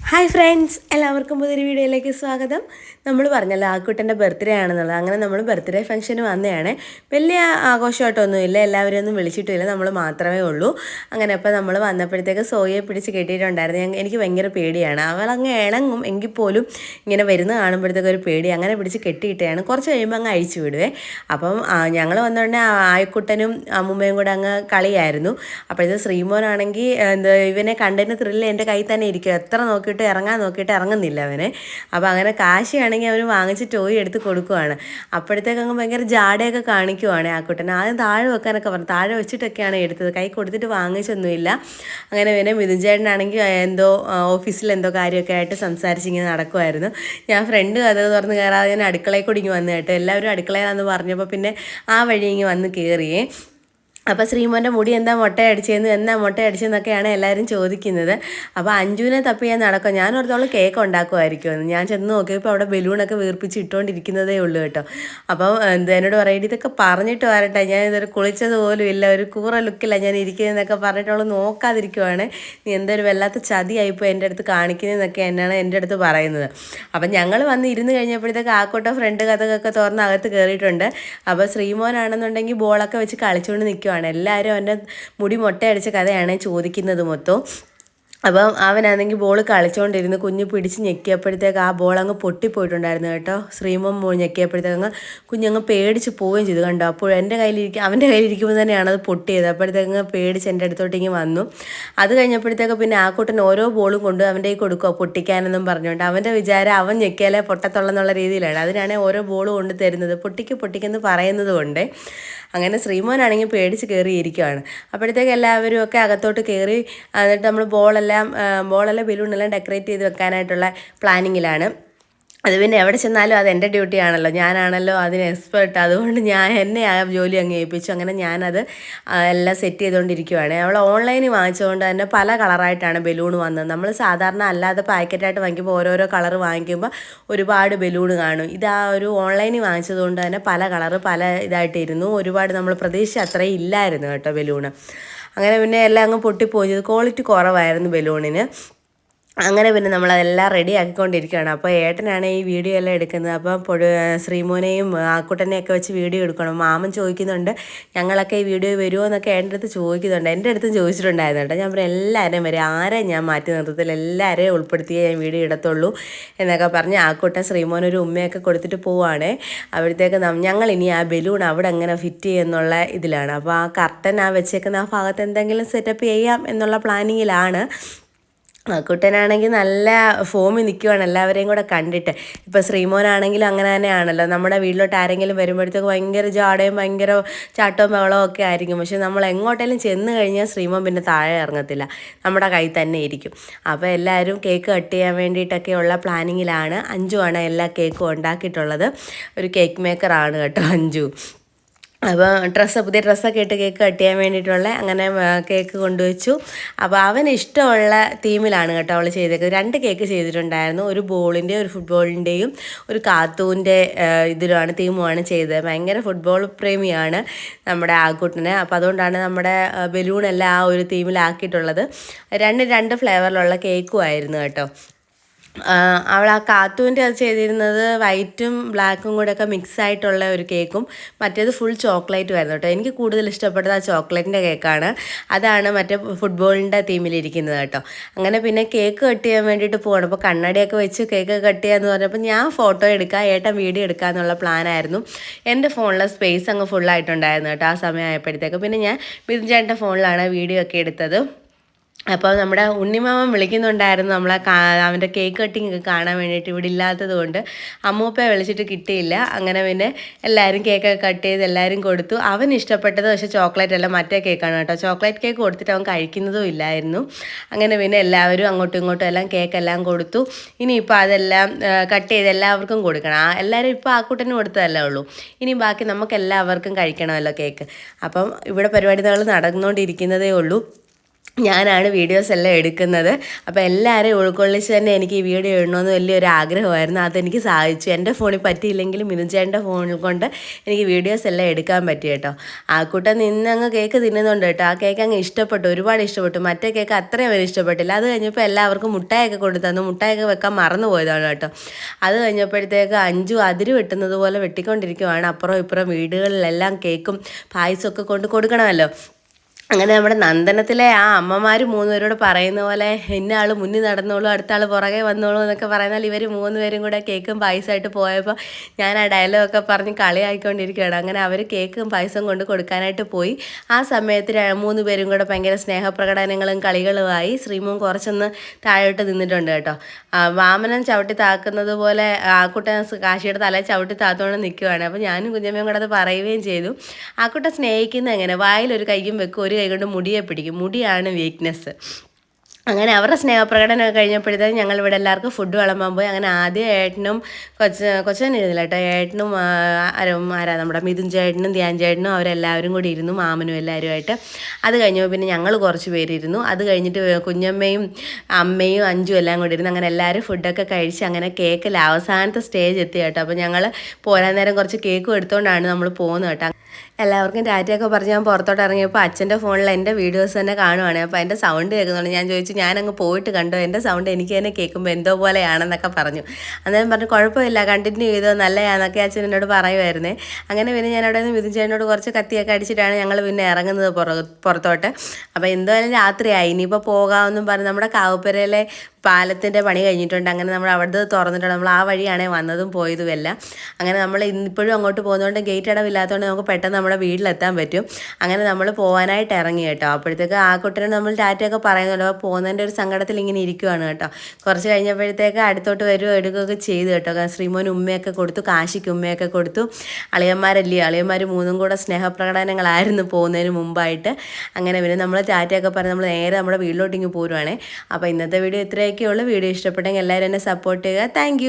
Hi friends എല്ലാവർക്കും പുതിയൊരു വീഡിയോയിലേക്ക് സ്വാഗതം. നമ്മൾ പറഞ്ഞല്ലോ ആക്കുട്ടന്റെ ബർത്ത്ഡേ ആണെന്നുള്ളത്. അങ്ങനെ നമ്മൾ ബർത്ത്ഡേ ഫംഗ്ഷന് വന്നതാണ്. വലിയ ആഘോഷമായിട്ടൊന്നുമില്ല എല്ലാവരും ഒന്നും വിളിച്ചിട്ടില്ല നമ്മൾ മാത്രമേ ഉള്ളൂ. അങ്ങനെ അപ്പോൾ നമ്മൾ വന്നപ്പോഴത്തേക്ക് സോയെ പിടിച്ച് കെട്ടിയിട്ടുണ്ടായിരുന്നു. എനിക്ക് ഭയങ്കര പേടിയാണ്. അവൾ അങ്ങ് ഇണങ്ങും എങ്കിൽ പോലും ഇങ്ങനെ വരുന്ന കാണുമ്പോഴത്തേക്ക് ഒരു പേടി. അങ്ങനെ പിടിച്ച് കെട്ടിയിട്ടാണ് കുറച്ച് കഴിയുമ്പോൾ അങ്ങ് അഴിച്ചു വിടുവേ. അപ്പം ഞങ്ങൾ വന്നോടനെ ആ ആയക്കുട്ടനും അമ്മുമ്മയും കൂടെ അങ്ങ് കളിയായിരുന്നു. അപ്പോഴത്തെ ശ്രീമോനാണെങ്കിൽ എന്താ ഇവനെ കണ്ടതിന് ത്രില്ല് എന്റെ കയ്യിൽ തന്നെ ഇരിക്കും. എത്ര നോക്കിയിട്ട് ഇറങ്ങാൻ നോക്കിയിട്ട് ഇറങ്ങുന്നില്ല അവന്. അപ്പോൾ അങ്ങനെ കാശിയാണെങ്കിൽ അവന് വാങ്ങിച്ച് ടോയ് എടുത്ത് കൊടുക്കുവാണ്. അപ്പോഴത്തേക്ക് അങ്ങ് ഭയങ്കര ജാടയൊക്കെ കാണിക്കുവാണ് ആ കുട്ടനെ. ആദ്യം താഴെ വെക്കാനൊക്കെ പറഞ്ഞു. താഴെ വെച്ചിട്ടൊക്കെയാണ് എടുത്തത്. കൈ കൊടുത്തിട്ട് വാങ്ങിച്ചൊന്നുമില്ല. അങ്ങനെ പിന്നെ മിഥുൻ ചേട്ടനാണെങ്കിൽ എന്തോ ഓഫീസിൽ എന്തോ കാര്യമൊക്കെ ആയിട്ട് സംസാരിച്ചിങ്ങനെ നടക്കുമായിരുന്നു ഞാൻ ഫ്രണ്ട് കഥ തുറന്ന് കയറാതെ ഞാൻ അടുക്കളയിൽ കൂടി ഇങ്ങ് വന്നു കേട്ടോ. എല്ലാവരും അടുക്കളയിലാണെന്ന് പറഞ്ഞപ്പോൾ പിന്നെ ആ വഴി ഇങ്ങ് വന്ന് കയറിയേ അപ്പോൾ ശ്രീമോന്റെ മുടി എന്താ മുട്ട അടിച്ചതെന്ന് എന്നാ മുട്ട അടിച്ചെന്നൊക്കെയാണ് എല്ലാവരും ചോദിക്കുന്നത്. അപ്പോൾ അഞ്ജുവിനെ തപ്പി ഞാൻ നടക്കും. ഞാൻ ഓർത്തോളം കേക്ക് ഉണ്ടാക്കുമായിരിക്കുമെന്ന്. ഞാൻ ചെന്ന് നോക്കിയപ്പോൾ അവിടെ ബലൂണൊക്കെ വീർപ്പിച്ച് ഇട്ടുകൊണ്ടിരിക്കുന്നതേ ഉള്ളൂ കേട്ടോ. അപ്പോൾ എന്താ എന്നോട് പറയേണ്ടി ഇതൊക്കെ പറഞ്ഞിട്ട് വരട്ടെ. ഞാൻ ഇതൊരു കുളിച്ചത് പോലും ഇല്ല. ഒരു കൂറ ലുക്കില്ല ഞാൻ ഇരിക്കുന്നതെന്നൊക്കെ പറഞ്ഞിട്ട് നോക്കാതിരിക്കുവാണ്. നീ എന്തൊരു വല്ലാത്ത ചതിയായിപ്പോൾ എന്റെ അടുത്ത് കാണിക്കുന്നതെന്നൊക്കെ എന്നാണ് എന്റെ അടുത്ത് പറയുന്നത്. അപ്പം ഞങ്ങൾ വന്ന് ഇരുന്ന് കഴിഞ്ഞപ്പോഴത്തേക്ക് ആക്കോട്ടോ ഫ്രണ്ട് കഥകൊക്കെ തുറന്ന് അകത്ത് കയറിയിട്ടുണ്ട് അപ്പോൾ ശ്രീമോനാണെന്നുണ്ടെങ്കിൽ ബോളൊക്കെ വെച്ച് കളിച്ചുകൊണ്ട് നിൽക്കുവാണ് എല്ലാവരും അവന്റെ മുടി മുട്ടയടിച്ച കഥയാണ് ചോദിക്കുന്നത് മൊത്തം. അപ്പം അവനാണെങ്കിൽ ബോൾ കളിച്ചുകൊണ്ടിരുന്ന് കുഞ്ഞ് പിടിച്ച് ഞെക്കിയപ്പോഴത്തേക്ക് ആ ബോൾ അങ്ങ് പൊട്ടിപ്പോയിട്ടുണ്ടായിരുന്നു കേട്ടോ. ശ്രീമം ബോൾ ഞെക്കിയപ്പോഴത്തേക്ക് അങ്ങ് കുഞ്ഞങ്ങ് പേടിച്ച് പോവുകയും ചെയ്തു കണ്ടോ. അപ്പോൾ എന്റെ കയ്യിലിരിക്കും അവന്റെ കയ്യിലിരിക്കുമ്പോൾ തന്നെയാണ് അത് പൊട്ടിയത്. അപ്പോഴത്തേക്ക് പേടിച്ച് എന്റെ അടുത്തോട്ടേക്ക് വന്നു. അത് കഴിഞ്ഞപ്പോഴത്തേക്ക് പിന്നെ ആ കുട്ടൻ ഓരോ ബോളും കൊണ്ട് അവന്റെ കയ്യിൽ കൊടുക്കുക പൊട്ടിക്കാനെന്നും പറഞ്ഞുകൊണ്ട്. അവന്റെ വിചാരം അവൻ ഞെക്കിയാലേ പൊട്ടത്തുള്ളെന്നുള്ള രീതിയിലാണ്. അതിനാണ് ഓരോ ബോൾ കൊണ്ട് തരുന്നത്. പൊട്ടിക്ക് പൊട്ടിക്കെന്ന് പറയുന്നത് കൊണ്ട് അങ്ങനെ ശ്രീമോനാണെങ്കിൽ പേടിച്ച് കയറിയിരിക്കുകയാണ് അപ്പോഴത്തേക്ക് എല്ലാവരും ഒക്കെ അകത്തോട്ട് കയറി എന്നിട്ട് നമ്മൾ ബോളെല്ലാം ആ, ബോളെല്ലാം ബലൂണെല്ലാം ഡെക്കറേറ്റ് ചെയ്ത് വെക്കാനായിട്ടുള്ള പ്ലാനിങ്ങിലാണ് അത് പിന്നെ എവിടെ ചെന്നാലും അത് എന്റെ ഡ്യൂട്ടി ആണല്ലോ. ഞാനാണല്ലോ അതിന് എക്സ്പേർട്ട് അതുകൊണ്ട് ഞാൻ എന്നെ ആ ജോലി അങ്ങ് ഏൽപ്പിച്ചു. അങ്ങനെ ഞാനത് എല്ലാം സെറ്റ് ചെയ്തുകൊണ്ടിരിക്കുവാണ്. അവൾ ഓൺലൈനിൽ വാങ്ങിച്ചതുകൊണ്ട് തന്നെ പല കളറായിട്ടാണ് ബലൂൺ വന്നത്. നമ്മൾ സാധാരണ അല്ലാതെ പാക്കറ്റായിട്ട് വാങ്ങിക്കുമ്പോൾ ഓരോരോ കളർ വാങ്ങിക്കുമ്പോൾ ഒരുപാട് ബലൂൺ കാണും. ഇത് ആ ഒരു ഓൺലൈനിൽ വാങ്ങിച്ചതുകൊണ്ട് തന്നെ പല കളറ് പല ഇതായിട്ടിരുന്നു. ഒരുപാട് നമ്മൾ പ്രതീക്ഷിച്ച അത്രയും ഇല്ലായിരുന്നു കേട്ടോ ബലൂണ്. അങ്ങനെ പിന്നെ എല്ലാം അങ്ങ് പൊട്ടിപ്പോയി. ക്വാളിറ്റി കുറവായിരുന്നു ബലൂണിന്. അങ്ങനെ പിന്നെ നമ്മളതെല്ലാം റെഡി ആക്കിക്കൊണ്ടിരിക്കുകയാണ് അപ്പോൾ ഏട്ടനാണ് ഈ വീഡിയോ എല്ലാം എടുക്കുന്നത്. അപ്പോൾ പൊഴു ശ്രീമോനെയും ആക്കുട്ടനെയൊക്കെ വെച്ച് വീഡിയോ എടുക്കണം. മാമൻ ചോദിക്കുന്നുണ്ട് ഞങ്ങളൊക്കെ ഈ വീഡിയോ വരുമോ? എന്നൊക്കെ എന്റെ അടുത്ത് ചോദിക്കുന്നുണ്ട്. എന്റെ അടുത്തും ചോദിച്ചിട്ടുണ്ടായിരുന്നു ഞാൻ പറഞ്ഞു എല്ലാവരെയും വരും ആരെ ഞാൻ മാറ്റി നിർത്തത്തിൽ എല്ലാവരെയും ഉൾപ്പെടുത്തിയേ ഞാൻ വീഡിയോ ഇടത്തുള്ളൂ. എന്നൊക്കെ പറഞ്ഞ് ആക്കുട്ടൻ ശ്രീമോനൊരു ഉമ്മയൊക്കെ കൊടുത്തിട്ട് പോവുകയാണ് അവിടത്തേക്ക് ഞങ്ങൾ ഇനി ആ ബലൂൺ അവിടെ അങ്ങനെ ഫിറ്റ് ചെയ്യുന്നുള്ള ഇതിലാണ്. അപ്പോൾ ആ കർട്ടൻ ആ വെച്ചേക്കുന്ന ആ ഭാഗത്ത് എന്തെങ്കിലും സെറ്റപ്പ് ചെയ്യാം എന്നുള്ള പ്ലാനിങ്ങിലാണ് കുട്ടനാണെങ്കിൽ നല്ല ഫോമിൽ നിൽക്കുവാണ്. എല്ലാവരെയും കൂടെ കണ്ടിട്ട്. ഇപ്പോൾ ശ്രീമോനാണെങ്കിലും അങ്ങനെ തന്നെയാണല്ലോ. നമ്മുടെ വീട്ടിലോട്ട് ആരെങ്കിലും വരുമ്പോഴത്തേക്ക് ഭയങ്കര ജാടയും ഭയങ്കര ചാട്ടവും ബഹളവും ഒക്കെ ആയിരിക്കും. പക്ഷെ നമ്മൾ എങ്ങോട്ടേലും ചെന്ന് കഴിഞ്ഞാൽ ശ്രീമോൻ പിന്നെ താഴെ ഇറങ്ങത്തില്ല. നമ്മുടെ കയ്യിൽ തന്നെ ഇരിക്കും. അപ്പോൾ എല്ലാവരും കേക്ക് കട്ട് ചെയ്യാൻ വേണ്ടിയിട്ടൊക്കെയുള്ള പ്ലാനിങ്ങിലാണ് ആണ് എല്ലാ കേക്കും ഉണ്ടാക്കിയിട്ടുള്ളത്. ഒരു കേക്ക് മേക്കറാണ് കേട്ടോ അഞ്ചു അപ്പോൾ ഡ്രസ്സ് പുതിയ ഡ്രസ്സൊക്കെ ഇട്ട് കേക്ക് കട്ട് ചെയ്യാൻ വേണ്ടിയിട്ടുള്ള അങ്ങനെ കേക്ക് കൊണ്ടുവച്ചു. അപ്പോൾ അവന് ഇഷ്ടമുള്ള തീമിലാണ് കേട്ടോ അവൾ ചെയ്തേക്കുന്നത്. രണ്ട് കേക്ക് ചെയ്തിട്ടുണ്ടായിരുന്നു. ഒരു ബോളിന്റെ ഒരു ഫുട്ബോളിന്റെയും ഒരു കാത്തൂന്റെ ഇതിലുമാണ് തീമുമാണ് ചെയ്തത്. ഭയങ്കര ഫുട്ബോൾ പ്രേമിയാണ് നമ്മുടെ ആക്കുട്ടിനെ അപ്പോൾ അതുകൊണ്ടാണ് നമ്മുടെ ബലൂണെല്ലാം ആ ഒരു തീമിലാക്കിയിട്ടുള്ളത് രണ്ട് രണ്ട് ഫ്ലേവറിലുള്ള കേക്കും ആയിരുന്നു കേട്ടോ. അവൾ ആ കാത്തുവിന്റെ അത് ചെയ്തിരുന്നത് വൈറ്റും ബ്ലാക്കും കൂടെ ഒക്കെ മിക്സ് ആയിട്ടുള്ള ഒരു കേക്കും. മറ്റേത് ഫുൾ ചോക്ലേറ്റും ആയിരുന്നു കേട്ടോ. എനിക്ക് കൂടുതൽ ഇഷ്ടപ്പെട്ടത് ആ ചോക്ലേറ്റിന്റെ കേക്കാണ്. അതാണ് മറ്റേ ഫുട്ബോളിന്റെ തീമിലിരിക്കുന്നത് കേട്ടോ. അങ്ങനെ പിന്നെ കേക്ക് കട്ട് ചെയ്യാൻ വേണ്ടിയിട്ട് പോകണം അപ്പോൾ കണ്ണടയൊക്കെ വെച്ച് കേക്ക് കട്ട് ചെയ്യാന്ന് പറഞ്ഞപ്പോൾ ഞാൻ ഫോട്ടോ എടുക്കുക ഏട്ടൻ വീഡിയോ എടുക്കുക എന്നുള്ള പ്ലാനായിരുന്നു. എന്റെ ഫോണിലെ സ്പേസ് അങ്ങ് ഫുള്ളായിട്ടുണ്ടായിരുന്നു കേട്ടോ ആ സമയമായപ്പോഴത്തേക്ക്. പിന്നെ ഞാൻ ബിന്ദു ചേട്ടന്റെ ഫോണിലാണ് വീഡിയോ ഒക്കെ എടുത്തത്. അപ്പോൾ നമ്മുടെ ഉണ്ണിമാമൻ വിളിക്കുന്നുണ്ടായിരുന്നു നമ്മളെ അവന്റെ കേക്ക് കട്ടിംഗ് ഒക്കെ കാണാൻ വേണ്ടിയിട്ട് ഇവിടെ ഇല്ലാത്തത് കൊണ്ട്. അമ്മൂപ്പയെ വിളിച്ചിട്ട് കിട്ടിയില്ല. അങ്ങനെ പിന്നെ എല്ലാവരും കേക്കൊക്കെ കട്ട് ചെയ്ത് എല്ലാവരും കൊടുത്തു. അവൻ ഇഷ്ടപ്പെട്ടത് പക്ഷേ ചോക്ലേറ്റ് അല്ല മറ്റേ കേക്കാണ് കേട്ടോ. ചോക്ലേറ്റ് കേക്ക് കൊടുത്തിട്ട് അവൻ കഴിക്കുന്നതും ഇല്ലായിരുന്നു. അങ്ങനെ പിന്നെ എല്ലാവരും അങ്ങോട്ടും ഇങ്ങോട്ടും എല്ലാം കേക്ക് എല്ലാം കൊടുത്തു. ഇനിയിപ്പോൾ അതെല്ലാം കട്ട് ചെയ്ത് എല്ലാവർക്കും കൊടുക്കണം. ആ എല്ലാവരും ഇപ്പോൾ ആ കൂട്ടന് കൊടുത്തതല്ലേ ഉള്ളൂ. ഇനി ബാക്കി നമുക്ക് എല്ലാവർക്കും കഴിക്കണമല്ലോ കേക്ക് അപ്പം ഇവിടെ പരിപാടികൾ നടന്നുകൊണ്ടിരിക്കുന്നതേ ഉള്ളൂ. ഞാനാണ് വീഡിയോസ് എല്ലാം എടുക്കുന്നത്. അപ്പോൾ എല്ലാവരെയും ഉൾക്കൊള്ളിച്ച് തന്നെ എനിക്ക് ഈ വീഡിയോ ഇടണമെന്ന് വലിയൊരു ആഗ്രഹമായിരുന്നു. അതെനിക്ക് സാധിച്ചു. എന്റെ ഫോണിൽ പറ്റിയില്ലെങ്കിലും മിനുജേന്റെ ഫോണിൽ കൊണ്ട് എനിക്ക് വീഡിയോസ് എല്ലാം എടുക്കാൻ പറ്റി കേട്ടോ. ആ കൂട്ടം നിന്ന് അങ്ങ് കേക്ക് തിന്നുന്നുണ്ട് കേട്ടോ. ആ കേക്ക് അങ്ങ് ഇഷ്ടപ്പെട്ടു. ഒരുപാട് ഇഷ്ടപ്പെട്ടു. മറ്റേ കേക്ക് അത്രയും അവന് ഇഷ്ടപ്പെട്ടില്ല. അത് കഴിഞ്ഞപ്പോൾ എല്ലാവർക്കും മുട്ടായൊക്കെ കൊണ്ടു തന്നു. മുട്ടായൊക്കെ വെക്കാൻ മറന്നു പോയതാണ് കേട്ടോ. അത് കഴിഞ്ഞപ്പോഴത്തേക്ക് അഞ്ചു അതിര് വെട്ടുന്നത് പോലെ വെട്ടിക്കൊണ്ടിരിക്കുവാണ്. അപ്പുറം ഇപ്പുറം വീടുകളിലെല്ലാം കേക്കും പായസമൊക്കെ കൊണ്ട് കൊടുക്കണമല്ലോ. അങ്ങനെ നമ്മുടെ നന്ദനത്തിലെ ആ അമ്മമാർ മൂന്നുപേരോട് പറയുന്ന പോലെ ഇന്ന ആൾ മുന്നിൽ നടന്നോളൂ അടുത്ത ആൾ പുറകെ വന്നോളൂ എന്നൊക്കെ പറയുന്നാൽ ഇവർ മൂന്നുപേരും കൂടെ കേക്കും പായസമായിട്ട് പോയപ്പോൾ ഞാൻ ആ ഡയലോഗൊക്കെ പറഞ്ഞ് കളിയായിക്കൊണ്ടിരിക്കുകയാണ് അങ്ങനെ അവർ കേക്കും പായസം കൊണ്ട് കൊടുക്കാനായിട്ട് പോയി. ആ സമയത്ത് മൂന്ന് പേരും കൂടെ ഭയങ്കര സ്നേഹപ്രകടനങ്ങളും കളികളുമായി ശ്രീമോൻ കുറച്ചൊന്ന് താഴോട്ട് നിന്നിട്ടുണ്ട് കേട്ടോ. വാമനൻ ചവിട്ടി താക്കുന്നത് പോലെ ആക്കുട്ടൻ കാശിയുടെ തല ചവിട്ടി താത്തോണ്ട് നിൽക്കുകയാണ് അപ്പോൾ ഞാനും കുഞ്ഞമ്മയും കൂടെ അത് പറയുകയും ചെയ്തു. ആക്കുട്ടൻ സ്നേഹിക്കുന്ന എങ്ങനെ? വായിലൊരു കൈയും വെക്കും ഒരു കൈ കൊണ്ട് മുടിയെ പിടിക്കും. മുടിയാണ് വീക്ക്നെസ് അങ്ങനെ അവരുടെ സ്നേഹപ്രകടനമൊക്കെ കഴിഞ്ഞപ്പോഴത്തേക്കും ഞങ്ങൾ ഇവിടെ എല്ലാവർക്കും ഫുഡ് വിളമ്പാൻ പോയി. അങ്ങനെ ആദ്യം ഏട്ടനും കൊച്ച കൊച്ചൻ ഇരുന്നില്ല കേട്ടോ. ഏട്ടനും ആരും ആരാ? നമ്മുടെ മിഥുൻ ചേട്ടനും ധ്യാൻ ചേട്ടനും അവരെല്ലാവരും കൂടി ഇരുന്നു മാമനും എല്ലാവരുമായിട്ട്. അത് കഴിഞ്ഞപ്പോൾ പിന്നെ ഞങ്ങൾ കുറച്ച് പേരിരുന്നു അത് കഴിഞ്ഞിട്ട് കുഞ്ഞമ്മയും അമ്മയും അഞ്ചും എല്ലാം കൂടി ഇരുന്നു. അങ്ങനെ എല്ലാവരും ഫുഡൊക്കെ കഴിച്ച് അങ്ങനെ കേക്കിൽ അവസാനത്തെ സ്റ്റേജ് എത്തി കേട്ടോ. അപ്പോൾ ഞങ്ങൾ പോരാൻ നേരം കുറച്ച് കേക്കും എടുത്തുകൊണ്ടാണ് നമ്മൾ പോകുന്നത് കേട്ടോ. എല്ലാവർക്കും ടാറ്റയൊക്കെ പറഞ്ഞ് ഞാൻ പുറത്തോട്ട് ഇറങ്ങിയപ്പോൾ അച്ഛന്റെ ഫോണിൽ എന്റെ വീഡിയോസ് തന്നെ കാണുവാണ്. അപ്പോൾ എന്റെ സൗണ്ട് കേൾക്കുന്നുണ്ട് ഞാൻ ചോദിച്ചു ഞാനങ്ങ് പോയിട്ട് കണ്ടോ? എന്റെ സൗണ്ട് എനിക്ക് തന്നെ കേൾക്കുമ്പോൾ എന്തോ പോലെയാണെന്നൊക്കെ പറഞ്ഞു. അന്നേരം പറഞ്ഞു കുഴപ്പമില്ല കണ്ടിന്യൂ ചെയ്തോ നല്ലതാണെന്നൊക്കെ അച്ഛൻ എന്നോട് പറയുമായിരുന്നേ അങ്ങനെ പിന്നെ ഞാൻ അവിടെ നിന്ന് മിഥുൻ കുറച്ച് കത്തിയൊക്കെ അടിച്ചിട്ടാണ് ഞങ്ങൾ പിന്നെ ഇറങ്ങുന്നത് പുറത്തോട്ട്. അപ്പോൾ എന്തായാലും രാത്രിയായി. ഇനിയിപ്പോൾ പോകാമെന്നും പറഞ്ഞ് നമ്മുടെ കാവുപ്പരയിലെ പാലത്തിന്റെ പണി കഴിഞ്ഞിട്ടുണ്ട്. അങ്ങനെ നമ്മൾ അവിടെ തുറന്നിട്ടുണ്ട്. നമ്മൾ ആ വഴിയാണേ വന്നതും പോയതും എല്ലാം അങ്ങനെ നമ്മൾ ഇന്നിപ്പോഴും അങ്ങോട്ട് പോകുന്നതുകൊണ്ട് ഗേറ്റ് അടവില്ലാത്തതുകൊണ്ട് നമുക്ക് പെട്ടെന്ന് നമ്മുടെ വീട്ടിലെത്താൻ പറ്റും. അങ്ങനെ നമ്മൾ പോകാനായിട്ട് ഇറങ്ങി കേട്ടോ. അപ്പോഴത്തേക്ക് ആ കുട്ടനെ നമ്മൾ ടാറ്റയൊക്കെ അപ്പോൾ പോകുന്നതിന്റെ ഒരു സങ്കടത്തിൽ ഇങ്ങനെ ഇരിക്കുവാണ് കേട്ടോ. കുറച്ച് കഴിഞ്ഞപ്പോഴത്തേക്ക് അടുത്തോട്ട് വരുമോ എടുക്കുകയൊക്കെ ചെയ്തു കേട്ടോ. ശ്രീമോൻ ഉമ്മയൊക്കെ കൊടുത്തു കാശിക്ക് ഉമ്മയൊക്കെ കൊടുത്തു. അളിയന്മാരല്ലേ? അളിയന്മാർ മൂന്നും കൂടെ സ്നേഹപ്രകടനങ്ങളായിരുന്നു പോകുന്നതിന് മുമ്പായിട്ട്. അങ്ങനെ പിന്നെ നമ്മൾ ടാറ്റയൊക്കെ പറഞ്ഞ് നമ്മൾ നേരെ നമ്മുടെ വീട്ടിലോട്ടിങ്ങ് പോരുവാണേ. അപ്പോൾ ഇന്നത്തെ വീഡിയോ ഇത്രയൊക്കെ ഉള്ളൂ. വീഡിയോ ഇഷ്ടപ്പെട്ടെങ്കിൽ എല്ലാവരും എന്നെ സപ്പോർട്ട് ചെയ്യുക. താങ്ക്